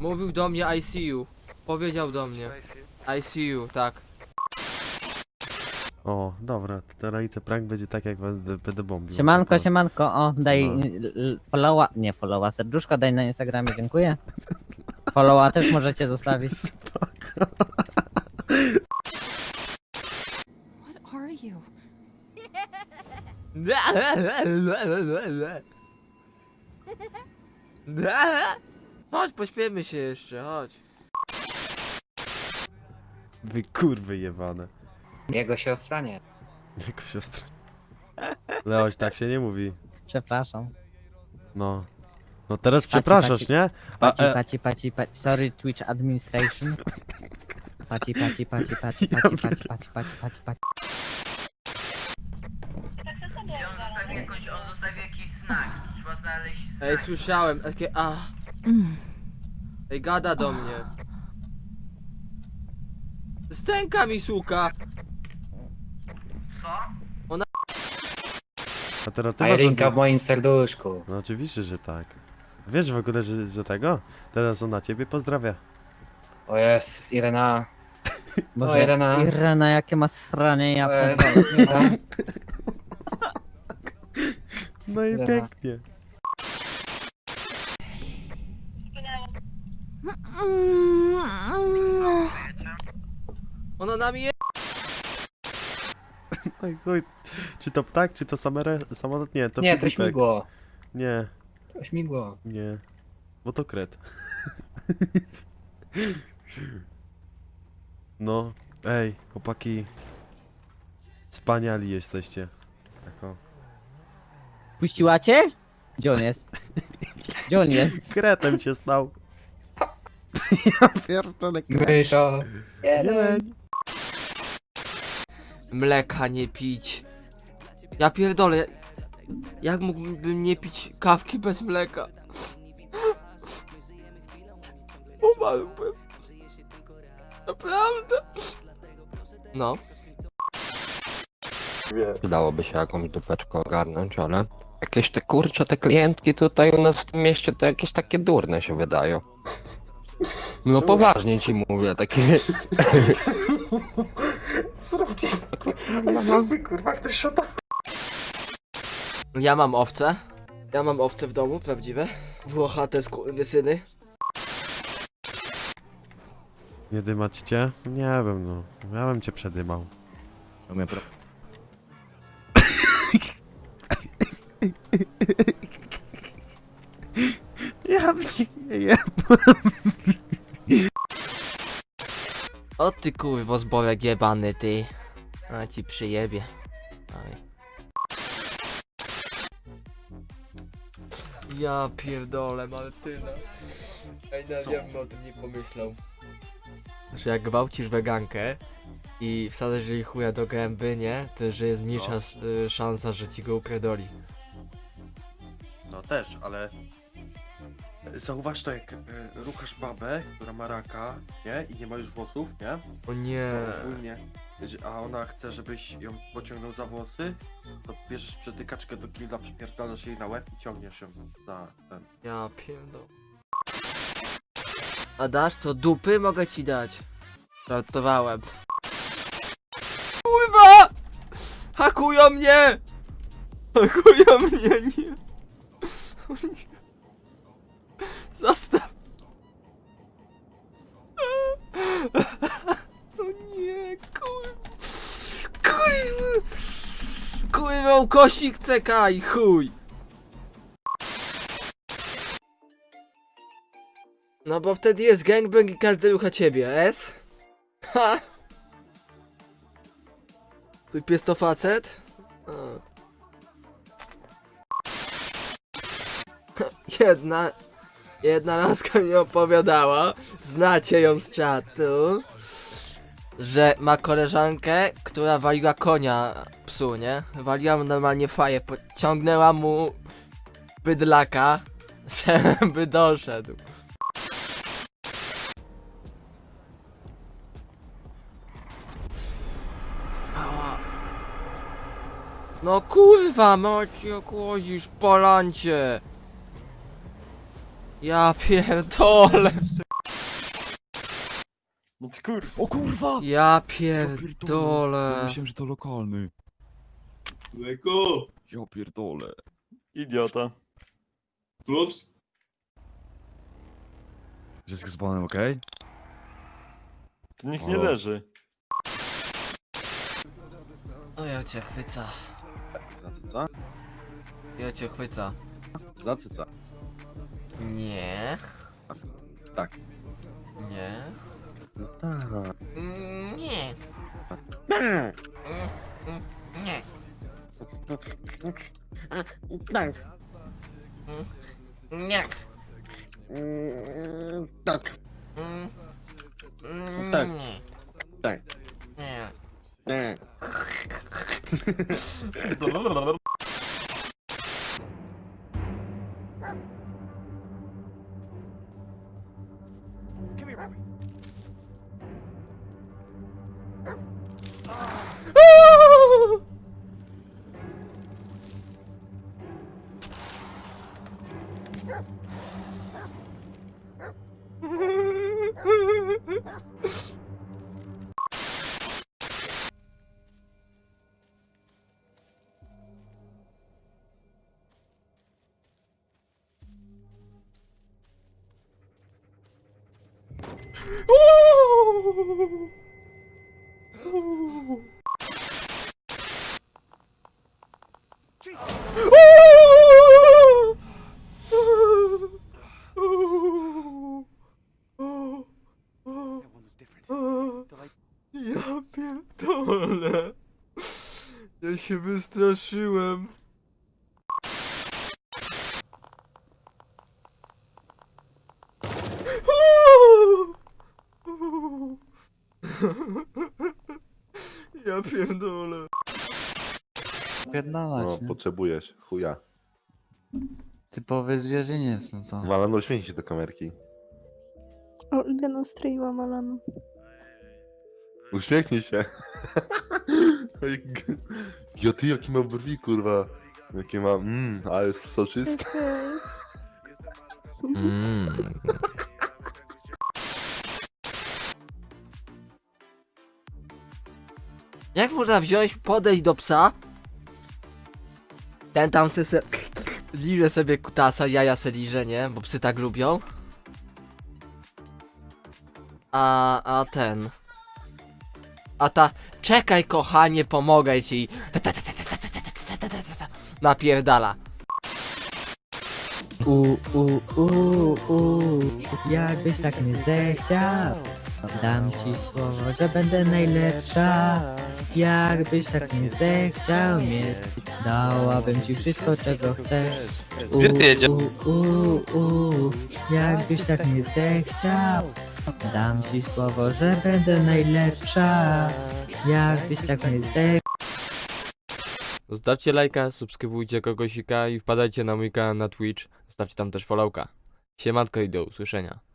Mówił do mnie I see you. Powiedział do mnie. I see you, tak. O, dobra, i prank będzie tak, jak będę, będę bombił. Siemanko, Tylko- siemanko, o, daj No. l- l- followa, nie followa, serduszko daj na Instagramie, dziękuję. Followa też możecie zostawić. What are you? Chodź, pośpiemy się jeszcze, chodź. Wy kurwy jebane. Jego siostra nie. Jako siostra. Leoś, tak się nie mówi. Przepraszam. No. No teraz Paci, przepraszasz, paci. nie? A, Paci, e, paci, paci, paci, sorry Twitch administration. Paci, paci, paci, paci, paci, paci, paci, paci, paci, paci. Ej, słyszałem, takie a. Ej, gada do mnie. Stęka mi suka. a teraz ty masz w moim serduszku. No oczywiście, że tak. Wiesz w ogóle, że, że tego? Teraz ona ciebie pozdrawia. O Jezus, Irena. Boże, Irena. Irena, jakie ma sranie, ja. Irena. No i Dobra. pięknie. Ona na mnie. No i chuj. Czy to ptak, czy to samere, samolot? Nie, to Nie, to śmigło. Nie, To śmigło. nie. Bo to kret. No, ej, chłopaki. Wspaniali jesteście. Tak o. Puściła cię? Gdzie on jest? Gdzie on jest? Kretem cię stał. ja pierdolę kret. Myszo. Jeleń. Mleka nie pić. Ja pierdolę. Jak mógłbym nie pić kawki bez mleka? Umarłbym. Naprawdę. No. Przydałoby się jakąś dupeczkę ogarnąć, ale jakieś te kurcze, te klientki tutaj u nas w tym mieście to jakieś takie durne się wydają. No poważnie ci mówię, takie... Ja mam owce. Ja mam owce w domu, prawdziwe. Włochate syny. Nie dymać cię? Nie wiem, no. Ja bym cię przedymał. Ja mnie nie jem. O ty kurwo zborek jebany ty. A ci przyjebie. Oj. Ja pierdolę Martyna. Ej, no, ja bym o tym nie pomyślał. Że jak gwałcisz wegankę i wsadzasz jej chuja do gęby, nie? To że jest mniejsza s- y, szansa, że ci go upierdoli. No też, ale... Zauważ to, jak e, ruchasz babę, która ma raka, nie? I nie ma już włosów, nie? O nie. To ogólnie, że- a ona chce, żebyś ją pociągnął za włosy, to bierzesz przetykaczkę do killa, przypierdalasz jej na łeb i ciągniesz ją za ten. Ja pierdol. A dasz co? Dupy mogę ci dać. Żartowałem. Kurwa! Hakują mnie! Hakują mnie, nie. O nie. Zostaw. O nie, kurwa. Kurwa. Kurwa, ukośnik CK i chuj. No bo wtedy jest gangbang i każdy rucha ciebie, es? Ha! Tu pies to facet? A. Jedna... Jedna laska mi opowiadała, znacie ją z czatu, że ma koleżankę, która waliła konia psu, nie? Waliła mu normalnie faję, ciągnęła mu bydlaka, żeby doszedł. No kurwa, macie kozisz palancie. Ja pierdolę. kur... O kurwa! Ja pierdolę. pierdolę. Myślałem, że to lokalny. Leku! Ja pierdolę. Idiota. Ups. Wszystko z panem okej? Tu nikt nie O. leży. O ja cię chwyca. Za cyca? Ja cię chwyca. Za cyca. Nie. Tak. Nie. No tak. Mm, Nie. Nie. Tak. Nie. Tak. Mm, Tak. Nie. Tak. Nie. Nie. Ja pierdolę. Ja się wystraszyłem. Ja pierdolę. Pierdalać, No, nie? potrzebujesz, chuja. Typowy zwierzyniec, no co? Malano, uśmiechnij się do kamerki. O, idę nastroiła Malanu. Uśmiechnij się. Ja ty jaki ma brwi, kurwa. Jakie ma, mmm, a jest soczysty. Okej. Mm. Jak można wziąć, podejść do psa? Ten tam se, se liże sobie kutasa, jaja se liże, nie? Bo psy tak lubią. A, a ten... A ta, czekaj kochanie, pomogę ci. Napierdala. U, u, u, u, jakbyś tak nie zechciał. Dam ci słowo, że będę najlepsza. Jakbyś tak nie zechciał mieć, dałabym ci wszystko, czego chcesz. U, u, u, u, jakbyś tak nie zechciał. Dam ci słowo, że będę najlepsza. Jakbyś tak nie zechciał. Zostawcie lajka, subskrybujcie kogosika i wpadajcie na mój kanał na Twitch. Zostawcie tam też followka. Siemanko i do usłyszenia.